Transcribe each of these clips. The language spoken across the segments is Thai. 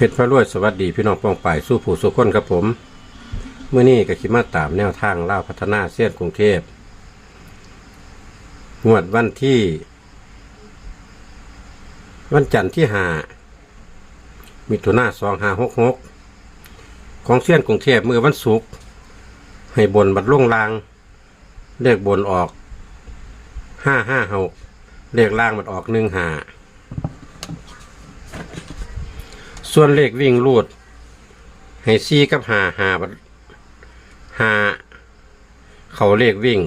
เพชรพระรวยสวัสดีพี่น้องป้องป่ายสู้ผู้สุขคนครับผมเมื่อนี้ก็คิดมาตามแนวทางเล่าพัฒนาเส้นกรุงเทพงวดวันที่ วันจันทร์ที่หามิถุนาสองห้าหกหกของเส้นกรุงเทพเมื่อวันศุกร์ให้บนบัดล่วงลางเลขบนออกห้าห้าหกเลขล่างมันออกหนึ่งห้า ส่วนเลขวิ่งรูด ให้ซีกับหาหาหาเขาเลขวิ่ง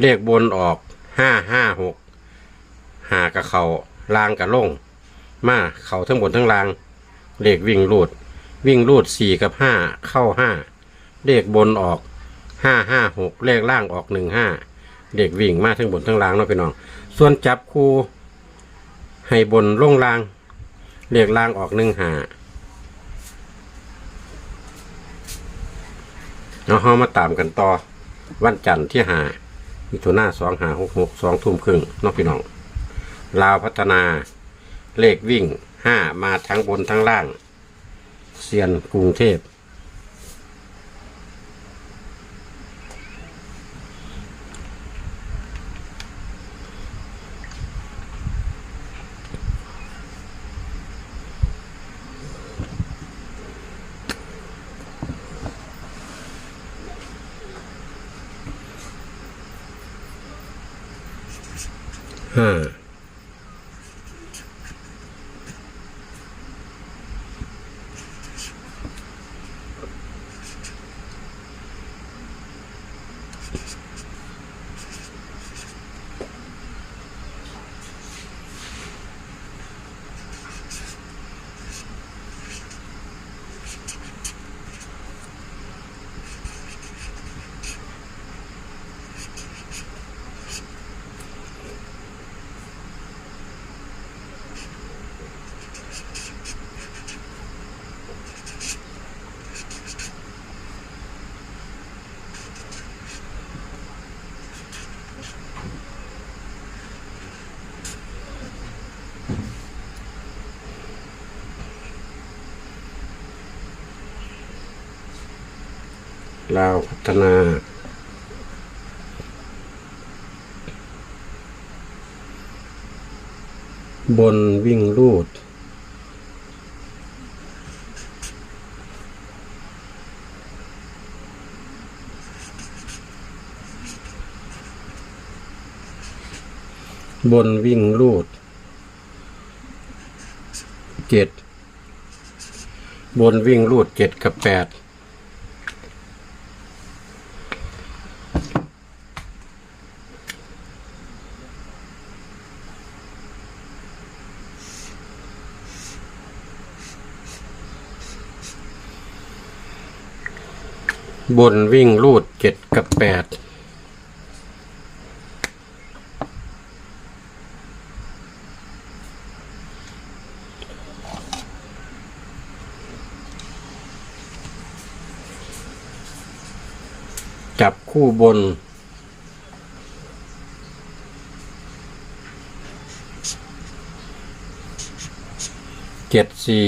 เลขบนออกห้าห้าหกหากับเขาลางกับลงมาเขาทั้งบนทั้งลางเลขวิ่งรูด วิ่งรูดสี่กับห้าเข้าห้าเลขบนออกห้าห้าหกเลขล่างออกหนึ่งห้าเลขวิ่งมาทั้งบนทั้งล่างเนาะพี่น้อง ส่วนจับคู่ให้บนลงลาง เรียกล่างออกหนึ่งหาเอาห้ามาตามกันต่อ วันจันทร์ที่หามิถุนาสองหาหกหกสองทุ่มครึ่งน้องพี่น้อง ลาวพัฒนา เลขวิ่งห้ามาทั้งบนทั้งล่าง เซียนกรุงเทพ ห้ ลาวพัฒนาบนวิ่งรูด บนวิ่งรูดเจ็ดบนวิ่งรูดเจ็ดกับแปด บนวิ่งรูดเจ็ดกับแปดจับคู่บน เจ็ดสี่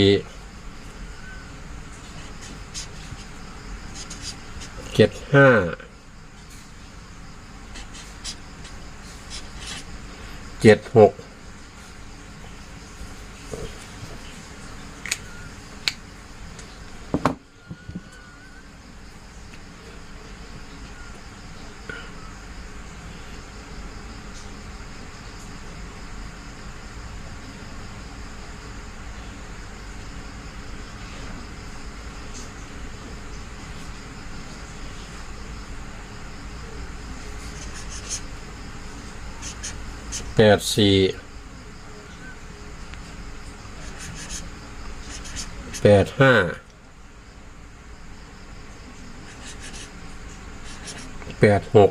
เจ็ดห้าเจ็ดหก แปดสี่แปดห้าแปดหก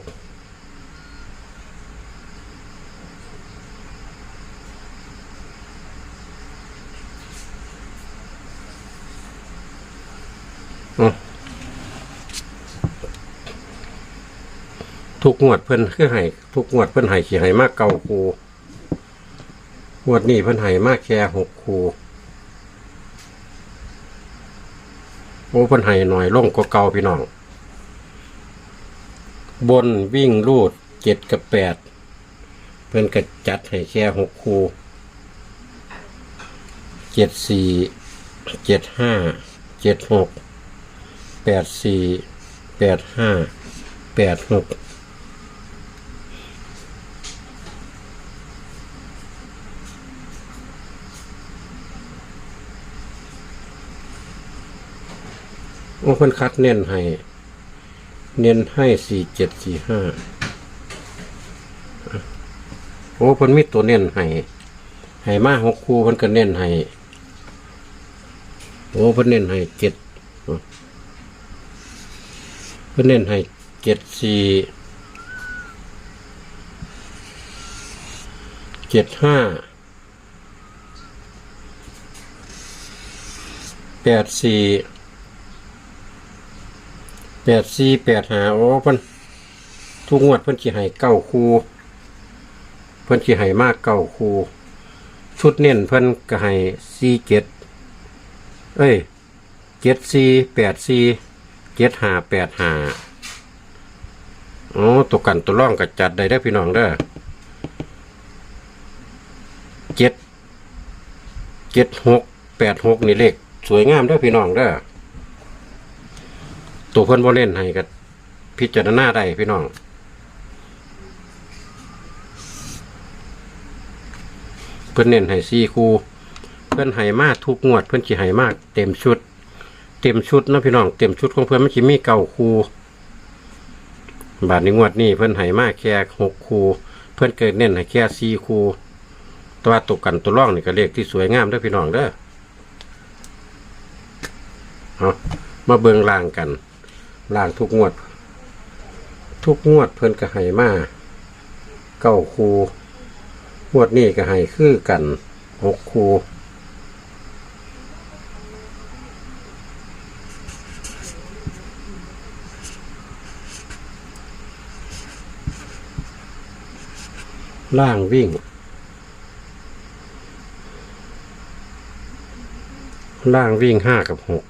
ทุกงวดเพิ่นคือให้ทุกงวดเพิ่นให้ขี้ให้มากเก่าคูงวดนี้เพิ่นให้มากแค่หกคูโอ้เพิ่นให้หน่อยลงกว่าเก่าพี่น้อง บนวิ่งรูดเจ็ดกับแปดเพิ่นก็จัดให้แค่หกคูเจ็ดสี่เจ็ดห้าเจ็ดหกแปดสี่แปดห้าแปดหก โอ้เพิ่นคัดเน้นให้ เน้นให้สี่เจ็ดสี่ห้าโอ้เพิ่นมีตัวเน้นให้ให้มาหกคู่เพิ่นก็เน้นให้โอ้เพิ่นเน้นให้เจ็ดเพิ่นเน้นให้เจ็ดสี่เจ็ดห้าแปดสี่ แปดสี่แปดหาโอ้เพิ่นทุกงวดเพิ่นสิให้เก้าคูเพิ่นสิให้มากเก้าคูชุดเน้นเพิ่นก็ให้สี่เจ็ดเอ้ยเจ็ดสี่แปดสี่เจ็ดห้าแปดห้าโอ้ตัวกันตัวร่องก็จัดได้ได้พี่น้องเด้อเจ็ดเจ็ดหกแปดหกนี่เลขสวยงามเด้อพี่น้องเด้อ ตัวเพิ่อนบ่เล่นให้ก็พิจารณาได้พี่น้อง เพิ่นเน้นให้สี่คูเพิ่อนให้มากทุกงวด เพิ่อนสิให้มากเต็มชุด เต็มชุดนะพี่น้องเต็มชุดของเพิ่อนไมันสิมีเก้าคูบาทในงวดนี้เพิ่อนให้มากแค่หกคูเพิ่อนเกิดเน้นให้แค่สี่คูแตัวาตกกันตัวร่องนี่ก็เลขที่สวยงามเด้อพี่น้องเด้อเอามาเบิงล่างกัน ล่างทุกงวด ทุกงวดเพิ่นก็ให้มาเก้าคูงวดนี้ก็ให้คือกันหกคูล่างวิ่ง ล่างวิ่งห้ากับหก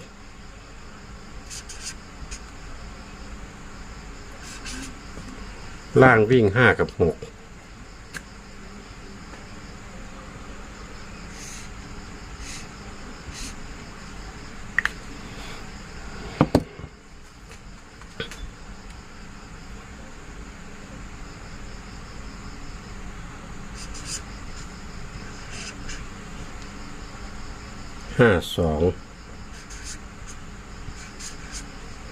ล่างวิ่งห้ากับหกห้าสอง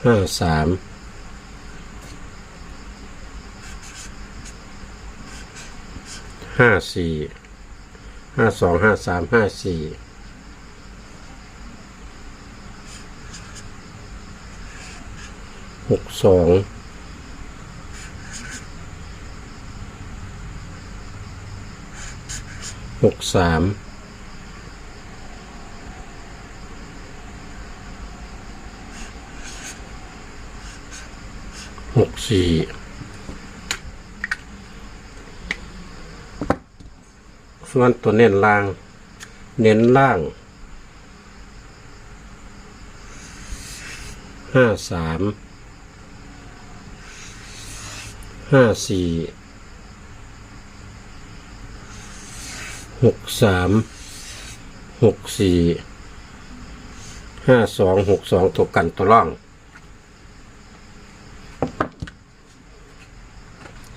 ห้าสาม ห้าสี่ห้าสองห้าสามห้าสี่หกสองหกสามหกสี่ ส่วนตัวเน้นล่าง เน้นล่างห้าสามห้าสี่หกสามหกสี่ห้าสองหกสองตกกันตัวร่อง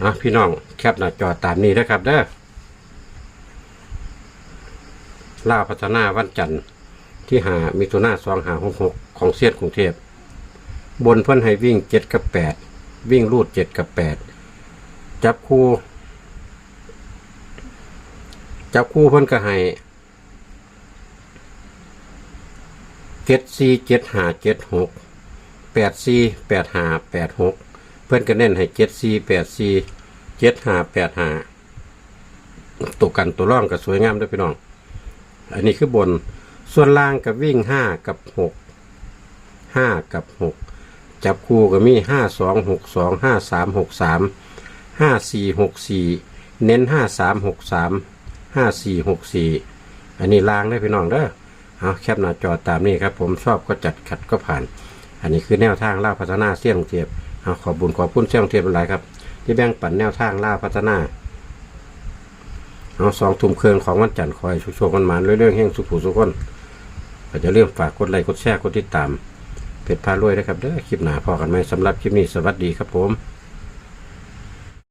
อะพี่น้อง แคปหน้าจอตามนี้นะครับเด้อ ล่าพัฒนาวันจันทร์ที่หามิถุนาสองหาหกหกของเสียดกรุงเทพบนเพื่อนให้วิ่งเจ็ดกับแปดวิ่งรูดเจ็ดกับแปดจับคู่ จับคู่เพื่อนก็ให้เจ็ดสี่เจ็ดหาเจ็ดหกแปดสี่แปดหาแปดหกเพื่อนก็เน้นให้เจ็ดสี่แปดสี่เจ็ดหาแปดหาตัวกันตัวร่องก็สวยงามด้วยพี่น้อง อันนี้คือบน ส่วนล่างกับวิ่งห้ากับหกห้ากับหกจับคู่ก็มีห้าสองหกสองห้าสามหกสามห้าสี่หกสี่เน้นห้าสามหกสามห้าสี่หกสี่อันนี้ล่างได้พี่น้องเด้อเอาแคปหน้าจอตามนี้ครับ ผมชอบก็จัดขัดก็ผ่าน อันนี้คือแนวทางล่าพัฒนาเสี่ยงเทียบเอาขอบุญขอบคุณเสี่ยงเทียบเป็นไรครับ ที่แบ่งปันแนวทางล่าพัฒนา เอาสองทุ่มเครื่องของวันจันทร์คอยชุกโชคกันหมานเรื่อยๆแห่งสุขผู้สุขคนก็จะเริ่าลืมฝากกดไลค์กดแชร์กดติดตามเพจพารวยนะครับเด้อคลิปหนาพอกันไหมสำหรับคลิปนี้สวัสดีครับผม